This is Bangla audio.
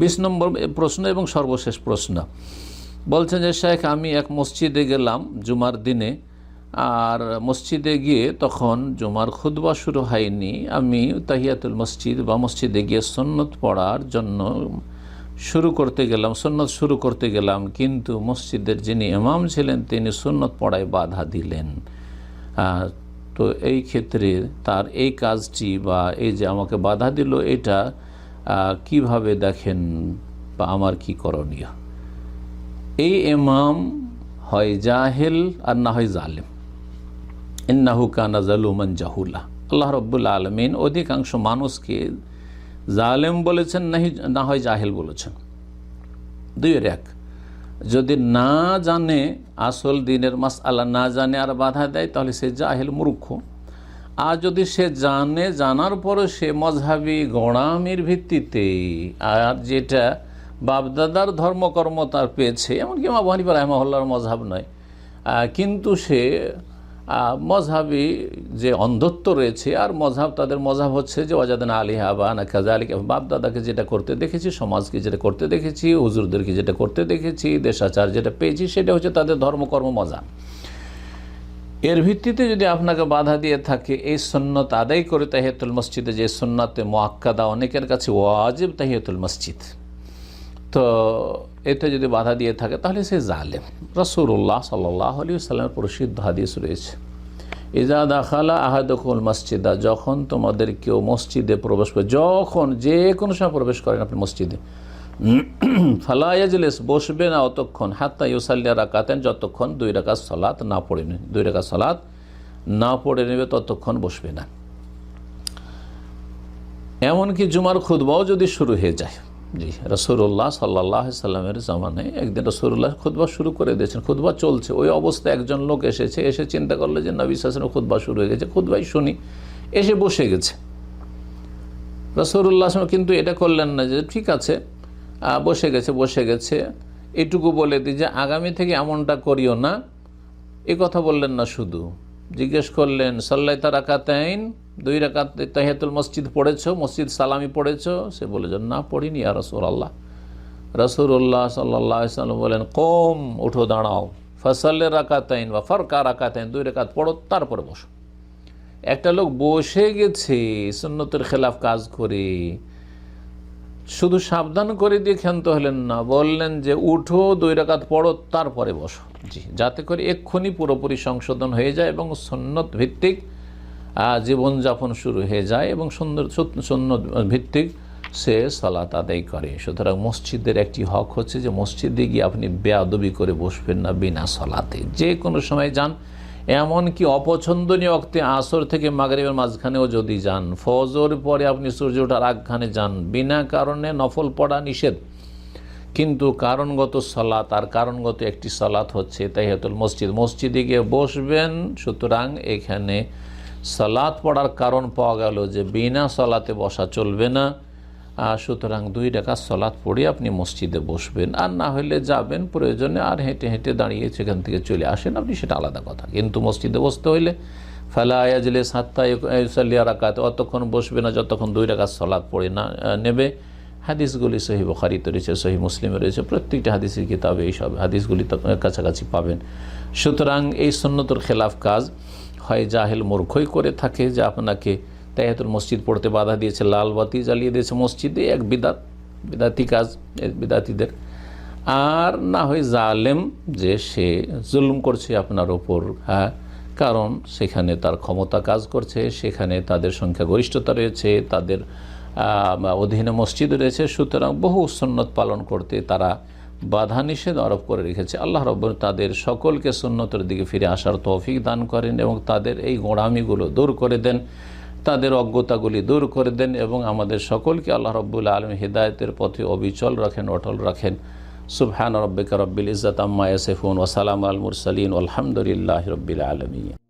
বিশ নম্বর প্রশ্ন এবং সর্বশেষ প্রশ্ন। বলছেন যে, শেখ, আমি এক মসজিদে গেলাম জুমার দিনে, আর মসজিদে গিয়ে তখন জুমার খুদবা শুরু হয়নি। আমি তাহিয়াতুল মসজিদ বা মসজিদে গিয়ে সন্ন্যত পড়ার জন্য শুরু করতে গেলাম সন্ন্যত শুরু করতে গেলাম। কিন্তু মসজিদের যিনি ইমাম ছিলেন, তিনি সুন্নত পড়ায় বাধা দিলেন। তো এই ক্ষেত্রে তার এই কাজটি বা এই যে আমাকে বাধা দিল, এটা কীভাবে দেখেন বা আমার কি করণীয়? এই ইমাম হয় জাহেল আর না হয় জালেম। ইন্নাহু কানা জালুমান জাহুলা। আল্লাহ রব্বুল আলমিন অধিকাংশ মানুষকে জালেম বলেছেন নাহি না হয় জাহেল বলেছেন। দুইয়ের এক যদি না জানে, আসল দিনের মাস আল্লাহ না জানে আর বাধা দেয়, তাহলে সে জাহেল মূর্খ। আর যদি সে জানে, জানার পরে সে মজহাবি গোড়ামির ভিত্তিতে, আর যেটা বাপদাদার ধর্মকর্ম তার পেয়েছে, এমনকি মা বহানিপা রহমহল্লার মজহাব নয় কিন্তু সে মজহাবি যে অন্ধত্ব রয়েছে, আর মজহাব, তাদের মজাব হচ্ছে যে, ওয়াজাদান আলী হাবা না কাজা আলী বাপ দাদাকে যেটা করতে দেখেছি, সমাজকে যেটা করতে দেখেছি, হুজুরদেরকে যেটা করতে দেখেছি, দেশাচার যেটা পেয়েছি, সেটা হচ্ছে তাদের ধর্মকর্ম মজা এর ভিত্তিতে যদি আপনাকে বাধা দিয়ে থাকে, এই সন্ন্যত আদায় করে তাহিয়াতুল মসজিদে যে সন্ন্যতে মোয়াক্কাদা অনেকের কাছে ওয়াজিব তাহিয়াতুল মসজিদ। তো এতে যদি বাধা দিয়ে থাকে, তাহলে সে জালেম। রসুল্লাহ সাল্লাহ আলী সাল্লামের প্রসিদ্ধ হাদিস রয়েছে। ইজা দাখালা আহাদকুল মসজিদা, যখন তোমাদের কেউ মসজিদে প্রবেশ করে, যখন যে কোনো সময় প্রবেশ করেন আপনি মসজিদে ফালায়াজলেস বসবে না অতক্ষণ, হাত্তা ইউসাল্লিয়া রাকাতেন যতক্ষণ দুই রাকাত সলাৎ না পড়ে নেবে দুই রাকাত সলাৎ না পড়ে নেবে, ততক্ষণ বসবে না। এমনকি জুমার খুদবাও যদি শুরু হয়ে যায়। জি রসুল্লাহ সাল্লাহ সাল্লামের জামানায় একদিন রসুল্লাহ খুদবা শুরু করে দিয়েছেন। খুদবা চলছে, ওই অবস্থায় একজন লোক এসেছে, এসে চিন্তা করল যে নবী শাসনের খুদবা শুরু হয়ে গেছে খুদবাই শুনি, এসে বসে গেছে। রসুল্লাহ কিন্তু এটা করলেন না যে ঠিক আছে বসে গেছে বসে গেছে। এটুকু বলে দিই যে আগামী থেকে এমনটা করিও না। এ কথা বললেন না শুধু। জিজ্ঞেস করলেন, সাল্লাই রাকাতাইন? দুই রাকাত তাহিয়াতুল মসজিদ পড়েছ, মসজিদ সালামি পড়েছো? সে বলে, যে না, পড়িনি আর রসুল আল্লাহ রসুল্লাহ সাল্লাহ সাল্লাম বলেন, কম, উঠো, দাঁড়াও। ফসলের রাকাতাইন বা ফরকা রাকাতাইন, দুই রাকাত পড়ো, তারপরে বসো। একটা লোক বসে গেছে, সুন্নতের খেলাফ কাজ করে। শুধু সাবধান করে দিয়ে ক্ষান্ত হলেন না, বললেন যে উঠো, দুই রাকাত পড়ো, তারপরে বসো। জি, যাতে করে এক্ষুনি পুরোপুরি সংশোধন হয়ে যায় এবং সন্ন্যত ভিত্তিক জীবনযাপন শুরু হয়ে যায় এবং সুন্দর সন্ন্যত ভিত্তিক সে সালাত আদায় করে। সুতরাং মসজিদের একটি হক হচ্ছে যে মসজিদে গিয়ে আপনি বেয়াদবি করে বসবেন না বিনা সলাতে। যে কোনো সময় যান এমনকি অপছন্দনীয় অক্তে আসর থেকে মাগরিবের মাঝখানেও যদি যান, ফজর পরে আপনি সূর্য ওঠার আগখানে যান, বিনা কারণে নফল পড়া নিষেধ। কিন্তু কারণগত সলাৎ আর কারণগত একটি সলাৎ হচ্ছে তাহিয়াতুল মসজিদ। মসজিদে গিয়ে বসবেন, সুতরাং এখানে সলাৎ পড়ার কারণ পাওয়া গেল যে বিনা সলাতে বসা চলবে না। সুতরাং দুই টাকা সলাৎ পড়ে আপনি মসজিদে বসবেন, আর না হলে যাবেন প্রয়োজনে, আর হেঁটে হেঁটে দাঁড়িয়ে সেখান থেকে চলে আসেন আপনি, সেটা আলাদা কথা। কিন্তু মসজিদে বসতে হইলে, ফেলা আয়াজলে সাতটা সাল্লিয়া রাকাতে অতক্ষণ বসবে না, যতক্ষণ দুই টাকা সলাৎ পড়ে না নেবে। হাদিসগুলি সহি বখারিতে রয়েছে সহি মুসলিমে রয়েছে, প্রত্যেকটা হাদিসের কিতাবে এইসব হাদিসগুলি কাছাকাছি পাবেন। সুতরাং এই সন্ন্যতর খেলাফ কাজ হয় জাহেল মূর্খই করে থাকে যে আপনাকে তাইয়াতুল মসজিদ পড়তে বাধা দিয়েছে, লাল বাতি জ্বালিয়ে দিয়েছে মসজিদে, এক বিদাত, বিদাতি কাজ বিদাতিদের। আর না হয় জালেম যে সে জুলুম করছে আপনার ওপর হ্যাঁ? কারণ সেখানে তার ক্ষমতা কাজ করছে, সেখানে তাদের সংখ্যাগরিষ্ঠতা রয়েছে, তাদের অধীনে মসজিদ রয়েছে, সুতরাং বহু সুন্নত পালন করতে তারা বাধা নিষেধ আরোপ করে রেখেছে। আল্লাহ রব তাদের সকলকে সুন্নতের দিকে ফিরে আসার তৌফিক দান করেন এবং তাদের এই গোড়ামিগুলো দূর করে দেন। তাদের অজ্ঞতাগুলি দূর করে দেন এবং আমাদের সকলকে আল্লাহ রব্বুল আলম হিদায়তের পথে অবিচল রাখেন, অটল রাখেন। সুবহান রব্বিকা রব্বিল ইজাত আম্মা এসেফুন ওসালাম আল মুরসালিন। আলহামদুলিল্লাহি রব্বিল আলামিন।